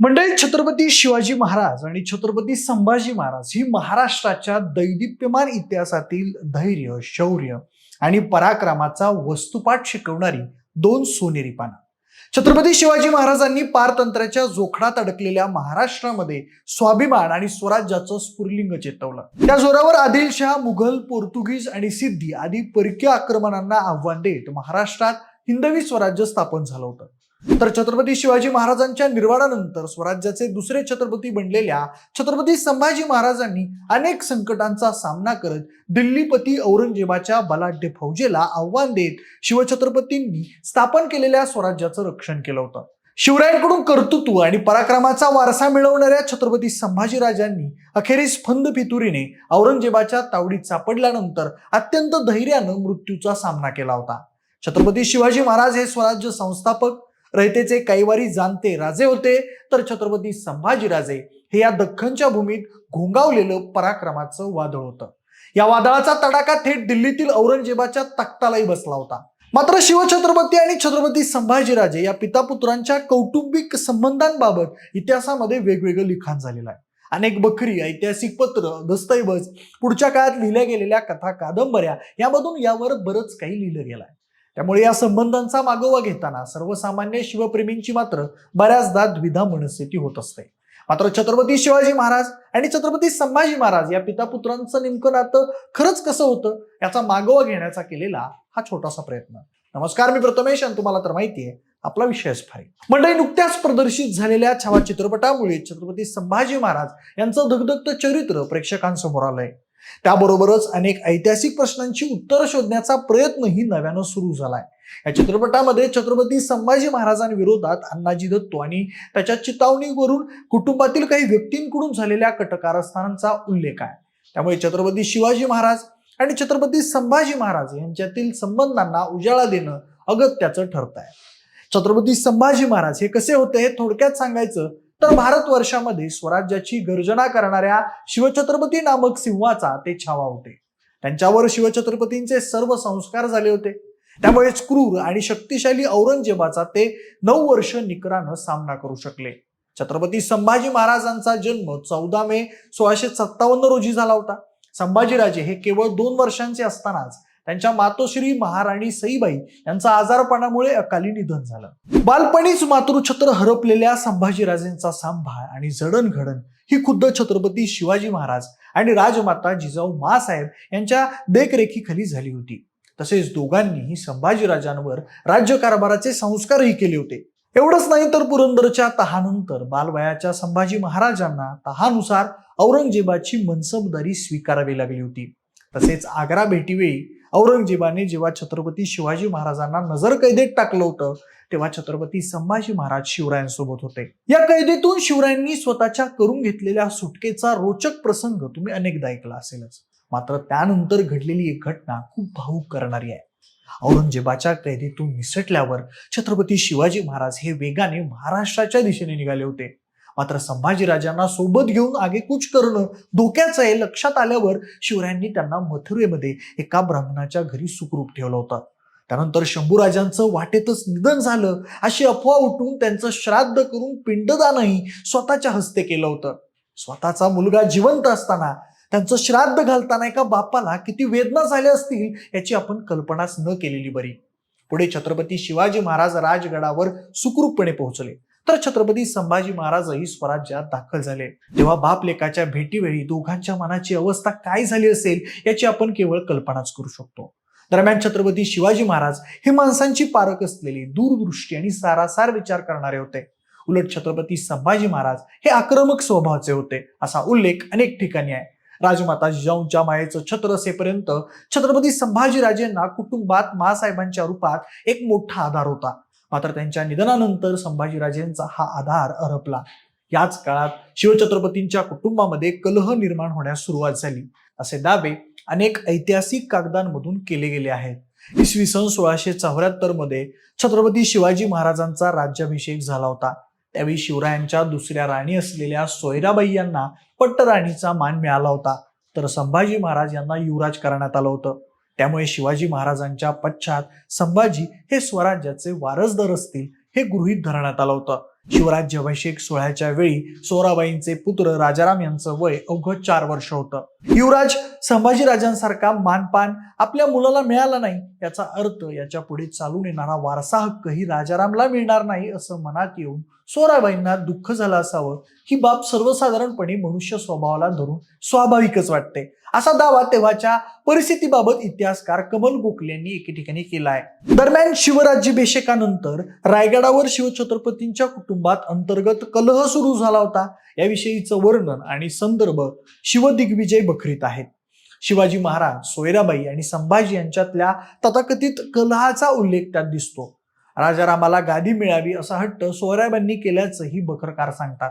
मंडळी छत्रपती शिवाजी महाराज आणि छत्रपती संभाजी महाराज ही महाराष्ट्राच्या दैदिप्यमान इतिहासातील धैर्य शौर्य आणि पराक्रमाचा वस्तुपाठ शिकवणारी दोन सोनेरी पानं छत्रपती शिवाजी महाराजांनी पारतंत्र्याच्या जोखडात अडकलेल्या महाराष्ट्रामध्ये स्वाभिमान आणि स्वराज्याचं स्फुरलिंग चेतवलं. त्या जोरावर आदिलशहा मुघल पोर्तुगीज आणि सिद्धी आदी परकीय आक्रमणांना आव्हान देत महाराष्ट्रात हिंदवी स्वराज्य स्थापन झालं होतं. तर छत्रपती शिवाजी महाराजांच्या निर्वाणानंतर स्वराज्याचे दुसरे छत्रपती बनलेल्या छत्रपती संभाजी महाराजांनी अनेक संकटांचा सामना करत दिल्लीपती औरंगजेबाच्या बलाढ्य फौजेला आव्हान देत शिवछत्रपतींनी स्थापन केलेल्या स्वराज्याचं रक्षण केलं होतं. शिवरायांकडून कर्तृत्व आणि पराक्रमाचा वारसा मिळवणाऱ्या छत्रपती संभाजीराजांनी अखेरीस फंद फितुरीने औरंगजेबाच्या तावडीत सापडल्यानंतर अत्यंत धैर्यानं मृत्यूचा सामना केला होता. छत्रपती शिवाजी महाराज हे स्वराज्य संस्थापक रयतेचे कैवारी जाणते राजे होते तर छत्रपती संभाजीराजे हे या दख्खनच्या भूमीत घोंगावलेलं पराक्रमाचं वादळ होतं. या वादळाचा तडाखा थेट दिल्लीतील औरंगजेबाच्या तख्तालाही बसला होता. मात्र शिवछत्रपती आणि छत्रपती संभाजीराजे या पितापुत्रांच्या कौटुंबिक संबंधांबाबत इतिहासामध्ये वेगवेगळं लिखाण झालेलं आहे. अनेक बखरी ऐतिहासिक पत्र दस्तऐवज पुढच्या काळात लिहिल्या गेलेल्या कथा कादंबऱ्या यामधून यावर बरंच काही लिहिलं गेलं आहे त्यामुळे या संबंधांचा मागोवा घेताना सर्वसामान्य शिवप्रेमींची मात्र बऱ्याचदा द्विधा मनस्थिती होत असते. मात्र छत्रपती शिवाजी महाराज आणि छत्रपती संभाजी महाराज या पितापुत्रांचं नेमकं नातं खरंच कसं होतं याचा मागोवा घेण्याचा केलेला हा छोटासा प्रयत्न. नमस्कार मी प्रथमेश आणि तुम्हाला तर माहिती आहे आपला विषयच फार मंडळी नुकत्याच प्रदर्शित झालेल्या छावा चित्रपटामुळे छत्रपती संभाजी महाराज यांचं धगधगतं चरित्र प्रेक्षकांसमोर आलंय. त्याबरोबरच अनेक ऐतिहासिक प्रश्नांची उत्तरं शोधण्याचा प्रयत्नही नव्यानं सुरू झालाय. या चित्रपटामध्ये छत्रपती संभाजी महाराजांविरोधात अण्णाजी दत्तो आणि त्याच्या चितावणीवरून कुटुंबातील काही व्यक्तींकडून झालेल्या कटकारस्थानांचा उल्लेख आहे. त्यामुळे छत्रपती शिवाजी महाराज आणि छत्रपती संभाजी महाराज यांच्यातील संबंधांना उजाळा देणं अगत्याचं ठरत आहे छत्रपती संभाजी महाराज हे कसे होते हे थोडक्यात सांगायचं तर भारत वर्षामध्ये स्वराज्याची गर्जना करणाऱ्या शिवछत्रपती नामक सिंहाचा ते छावा होते. त्यांच्यावर शिवछत्रपतींचे सर्व संस्कार झाले होते. त्यामुळेच क्रूर आणि शक्तिशाली औरंगजेबाचा ते नऊ वर्ष निकरानं सामना करू शकले. छत्रपती संभाजी महाराजांचा जन्म चौदा मे सोळाशे सत्तावन्न रोजी झाला होता. संभाजीराजे हे केवळ दोन वर्षांचे असतानाच त्यांच्या मातोश्री महाराणी सईबाई यांचा आजारपणामुळे अकाली निधन झालं. बालपणीच मातृछत्र हरपलेल्या संभाजीराजेंचा सांभाळ आणि जडणघडण ही खुद्द छत्रपती शिवाजी महाराज आणि राजमाता जिजाऊ मासाहेब यांच्या देखरेखीखाली झाली होती. तसेच दोघांनीही संभाजीराजांवर राज्यकारभाराचे संस्कारही केले होते. एवढंच नाही तर पुरंदरच्या तहानंतर बालवयाच्या संभाजी महाराजांना तहानुसार औरंगजेबाची मनसबदारी स्वीकारावी लागली होती. तसेच आग्रा भेटीवेळी औरंगजेबाने जेव्हा छत्रपती शिवाजी महाराजांना नजर कैदेत टाकलं होतं तेव्हा छत्रपती संभाजी महाराज शिवरायांसोबत होते. या कैदेतून शिवरायांनी स्वतःच्या करून घेतलेल्या सुटकेचा रोचक प्रसंग तुम्ही अनेकदा ऐकला असेलच. मात्र त्यानंतर घडलेली एक घटना खूप भावूक करणारी आहे. औरंगजेबाच्या कैदेतून निसटल्यावर छत्रपती शिवाजी महाराज हे वेगाने महाराष्ट्राच्या दिशेने निघाले होते. मात्र संभाजीराजांना सोबत घेऊन आगेकूच करणं धोक्याचं आहे. लक्षात आल्यावर शिवरायांनी त्यांना मथुरेमध्ये एका ब्राह्मणाच्या घरी सुखरूप ठेवलं होतं. त्यानंतर शंभूराजांचं वाटेतच निधन झालं. अशी अफवा उठून त्यांचं श्राद्ध करून पिंडदानही स्वतःच्या हस्ते केलं होतं. स्वतःचा मुलगा जिवंत असताना त्यांचं श्राद्ध घालताना एका बापाला किती वेदना झाल्या असतील याची आपण कल्पनाच न केलेली बरी. पुढे छत्रपती शिवाजी महाराज राजगडावर सुखरूपपणे पोहोचले. तर छत्रपती संभाजी महाराजही स्वराज्यात दाखल झाले. तेव्हा बाप लेखाच्या भेटीवेळी दोघांच्या मनाची अवस्था काय झाली असेल याची आपण केवळ कल्पनाच करू शकतो. दरम्यान छत्रपती शिवाजी महाराज हे माणसांची पारख असलेली दूरदृष्टी आणि सारासार विचार करणारे होते. उलट छत्रपती संभाजी महाराज हे आक्रमक स्वभावाचे होते असा उल्लेख अनेक ठिकाणी आहे. राजमाता जिजाऊंच्या मायेचं छत्र असेपर्यंत छत्रपती संभाजीराजेंना कुटुंबात मासाहेबांच्या रूपात एक मोठा आधार होता. मात्र त्यांच्या निधनानंतर संभाजीराजेंचा हा आधार अरपला याच काळात शिवछत्रपतींच्या कुटुंबामध्ये कलह निर्माण होण्यास सुरुवात झाली. असे दावे अनेक ऐतिहासिक कागदांमधून केले गेले आहेत. इसवी सन सोळाशे चौऱ्याहत्तरमध्ये छत्रपती शिवाजी महाराजांचा राज्याभिषेक झाला होता. त्यावेळी शिवरायांच्या दुसऱ्या राणी असलेल्या सोयराबाई यांना पट्टराणीचा मान मिळाला होता. तर संभाजी महाराज यांना युवराज करण्यात आलं होतं. त्यामुळे शिवाजी महाराजांच्या पश्चात संभाजी हे स्वराज्याचे वारसदार असतील हे गृहीत धरण्यात आलं होतं. शिवराज्याभिषेक सोहळ्याच्या वेळी सोराबाईंचे पुत्र राजाराम यांचं वय अवघं चार वर्ष होतं. युवराज संभाजीराजांसारखा मानपान आपल्या मुलाला मिळाला नाही याचा अर्थ याच्यापुढे चालून येणारा वारसा हक्कही राजारामला मिळणार नाही असं मनात येऊन सोराबाईंना दुःख झालं असावं. ही बाब सर्वसाधारणपणे मनुष्य स्वभावाला धरून स्वाभाविकच वाटते. असा दावा तेव्हाच्या परिस्थितीबाबत इतिहासकार कमल गोखले यांनी एके ठिकाणी केला आहे. दरम्यान शिवराज्याभिषेकानंतर रायगडावर शिवछत्रपतींच्या कुटुंबात अंतर्गत कलह सुरू झाला होता. याविषयीचं वर्णन आणि संदर्भ शिवदिग्विजय बखरीत आहेत. शिवाजी महाराज सोयराबाई आणि संभाजी यांच्यातल्या तथाकथित कलहाचा उल्लेख त्यात दिसतो. राजारामाला गादी मिळावी असा हट्ट सोयराबांनी केल्याचंही बखरकार सांगतात.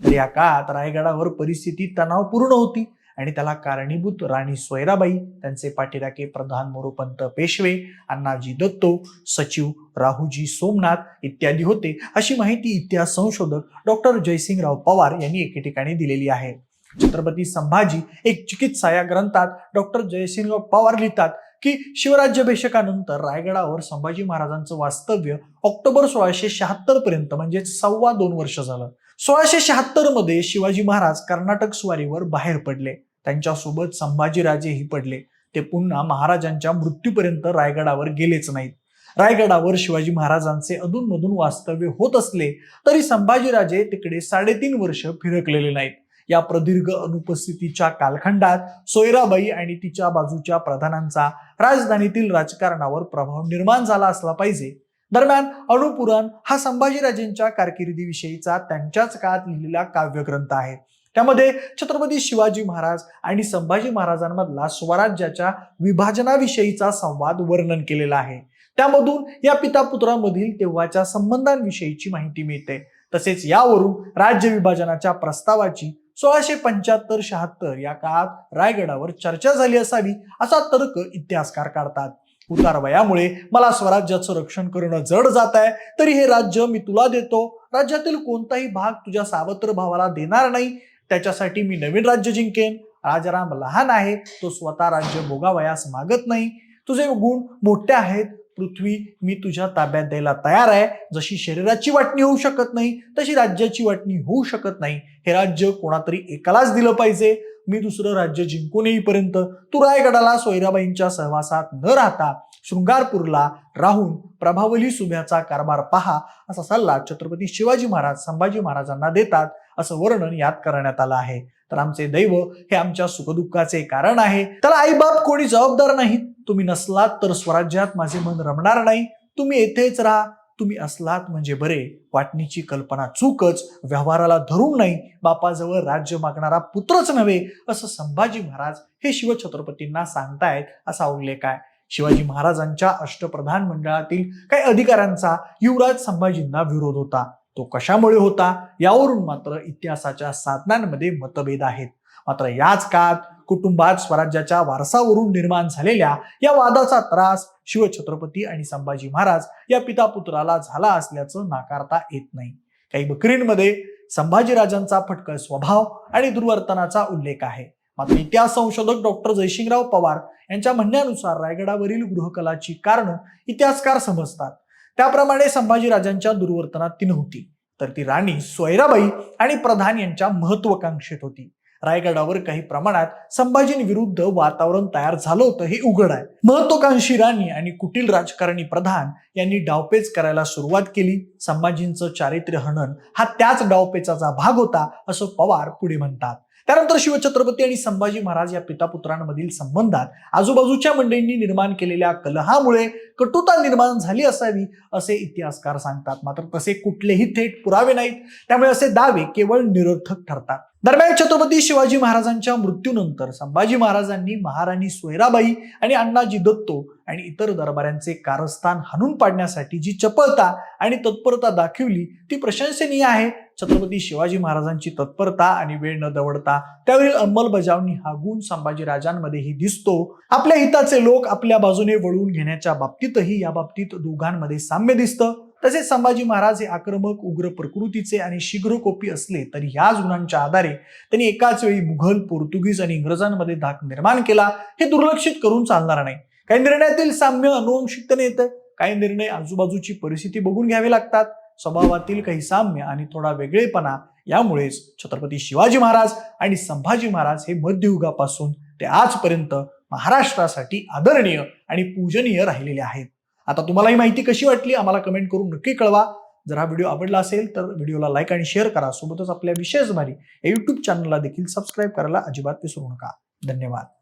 तर या काळात रायगडावर परिस्थिती तणावपूर्ण होती आणि त्याला कारणीभूत राणी सोयराबाई त्यांचे पाठीराखे प्रधान मोरोपंत पेशवे अण्णाजी दत्तो सचिव राहुजी सोमनाथ इत्यादी होते अशी माहिती इतिहास संशोधक डॉक्टर जयसिंगराव पवार यांनी एके ठिकाणी दिलेली आहे. छत्रपती संभाजी एक चिकित्सा या ग्रंथात डॉक्टर जयसिंह पवार लिहितात की शिवराज्याभिषेकानंतर रायगडावर संभाजी महाराजांचं वास्तव्य ऑक्टोबर सोळाशे शहात्तर पर्यंत म्हणजे सव्वा दोन वर्ष झालं. सोळाशे शहात्तरमध्ये शिवाजी महाराज कर्नाटक स्वारीवर बाहेर पडले. त्यांच्यासोबत संभाजीराजेही पडले. ते पुन्हा महाराजांच्या मृत्यूपर्यंत रायगडावर गेलेच नाहीत. रायगडावर शिवाजी महाराजांचे अधूनमधून वास्तव्य होत असले तरी संभाजीराजे तिकडे साडेतीन वर्ष फिरकलेले नाहीत. या प्रदीर्घ अनुपस्थितीच्या कालखंडात सोयराबाई आणि तिच्या बाजूच्या प्रधानांचा राजधानीतील राजकारणावर प्रभाव निर्माण झाला असला पाहिजे. दरम्यान अणुपुराण हा संभाजीराजेंच्या कारकिर्दीविषयीचा त्यांच्याच काळात लिहिलेला काव्यग्रंथ आहे. त्यामध्ये छत्रपती शिवाजी महाराज आणि संभाजी महाराजांमधला स्वराज्याच्या विभाजनाविषयीचा संवाद वर्णन केलेला आहे. त्यामधून या पिता पुत्रामधील तेव्हाच्या संबंधांविषयीची माहिती मिळते. तसेच यावरून राज्य विभाजनाच्या प्रस्तावाची सोळाशे पंच्याहत्तर शहात्तर या काळात रायगडावर चर्चा झाली असावी असा तर्क इतिहासकार काढतात. उतारवयामुळे मला स्वराज्याचं रक्षण करणं जड जात आहे तरी हे राज्य मी तुला देतो. राज्यातील कोणताही भाग तुझ्या सावत्र भावाला देणार नाही. त्याच्यासाठी मी नवीन राज्य जिंकेन. राजाराम लहान आहे. तो स्वतः राज्य भोगावयास मागत नाही. तुझे गुण मोठे आहेत. पृथ्वी मी तुझ्या ताब्यात द्यायला तयार आहे. जशी शरीराची वाटणी होऊ शकत नाही तशी राज्याची वाटणी होऊ शकत नाही. हे राज्य कोणातरी एकालाच दिलं पाहिजे. मी दुसरं राज्य जिंकून येईपर्यंत तू रायगडाला सोयराबाईंच्या सहवासात न राहता शृंगारपूरला राहून प्रभावली सुभ्याचा कारभार पहा. असा सल्ला छत्रपती शिवाजी महाराज संभाजी महाराजांना देतात असं वर्णन यात करण्यात आलं आहे. तर आमचे दैव हे आमच्या सुखदुःखाचे कारण आहे. त्याला आईबाप कोणी जबाबदार नाहीत. तुम्ही नसलात तर स्वराज्यात माझे मन रमणार नाही. तुम्ही येथेच राहा. तुम्ही असलात म्हणजे बरे. वाटणीची कल्पना चूकच. व्यवहाराला धरून नाही. बापाजवळ राज्य मागणारा पुत्रच नव्हे असं संभाजी महाराज हे शिवछत्रपतींना सांगतायत असा उल्लेख आहे. शिवाजी महाराजांच्या अष्टप्रधान मंडळातील काही अधिकाऱ्यांचा युवराज संभाजींना विरोध होता. तो कशामुळे होता? यावरून मात्र इतिहासाच्या साधनांमध्ये मतभेद आहेत. मात्र याच काळात कुटुंबात स्वराज्याच्या वारसावरून निर्माण झालेल्या या वादाचा त्रास शिवछत्रपती आणि संभाजी महाराज या पिता पुत्राला झाला असल्याचं नाकारता येत नाही. काही बकरींमध्ये संभाजीराजांचा फटकळ स्वभाव आणि दुर्वर्तनाचा उल्लेख आहे. मात्र इतिहास संशोधक डॉक्टर जयशिंगराव पवार यांच्या म्हणण्यानुसार रायगडावरील गृहकलाची कारणं इतिहासकार समजतात. त्याप्रमाणे संभाजीराजांच्या दुर्वर्तनात ती नव्हती तर ती राणी सोयराबाई आणि प्रधान यांच्या महत्वाकांक्षेत होती. रायगडावर काही प्रमाणात संभाजींविरुद्ध वातावरण तयार झालं होतं हे उघड आहे. महत्वाकांक्षी राणी आणि कुटील राजकारणी प्रधान यांनी डावपेच करायला सुरुवात केली. संभाजींचं चारित्र्य हनन हा त्याच डावपेचाचा भाग होता असं पवार पुढे म्हणतात. त्यानंतर शिवछत्रपती आणि संभाजी महाराज या पितापुत्रांमधील संबंधात आजूबाजूच्या मंडळींनी निर्माण केलेल्या कलहामुळे कटुता निर्माण झाली असावी असे इतिहासकार सांगतात. मात्र तसे कुठलेही थेट पुरावे नाहीत. त्यामुळे असे दावे केवळ निरर्थक ठरतात. दरम्यान छत्रपती शिवाजी महाराजांच्या मृत्यूनंतर संभाजी महाराजांनी महाराणी सोयराबाई आणि अण्णाजी दत्तो आणि इतर दरबाऱ्यांचे कारस्थान हाणून पाडण्यासाठी जी चपळता आणि तत्परता दाखवली ती प्रशंसनीय आहे. छत्रपती शिवाजी महाराजांची तत्परता आणि वेळ न दवडता त्यावरील अंमलबजावणी हा गुण संभाजीराजांमध्येही दिसतो. आपल्या हिताचे लोक आपल्या बाजूने वळवून घेण्याच्या बाबतीतही या बाबतीत दोघांमध्ये साम्य दिसतं. तसेच संभाजी महाराज हे आक्रमक उग्र प्रकृतीचे आणि शीघ्रकोपी असले तरी ह्याच गुणांच्या आधारे त्यांनी एकाच वेळी मुघल पोर्तुगीज आणि इंग्रजांमध्ये धाक निर्माण केला. हे दुर्लक्षित करून चालणार नाही. काही निर्णयातील साम्य अनुवंशिकतेने येतं काही निर्णय आजूबाजूची परिस्थिती बघून घ्यावे लागतात. स्वभावातील काही साम्य आणि थोडा वेगळेपणा यामुळेच छत्रपती शिवाजी महाराज आणि संभाजी महाराज हे मध्ययुगापासून ते आजपर्यंत महाराष्ट्रासाठी आदरणीय आणि पूजनीय राहिलेले आहेत. आता तुम्हाला ही माहिती कशी वाटली आम्हाला कमेंट करून नक्की कळवा. जर हा व्हिडिओ आवडला असेल तर व्हिडिओला लाईक आणि शेअर करा. सोबतच आपल्या विशेष भारी या युट्यूब चॅनलला देखील सबस्क्राईब करायला अजिबात विसरू नका. धन्यवाद.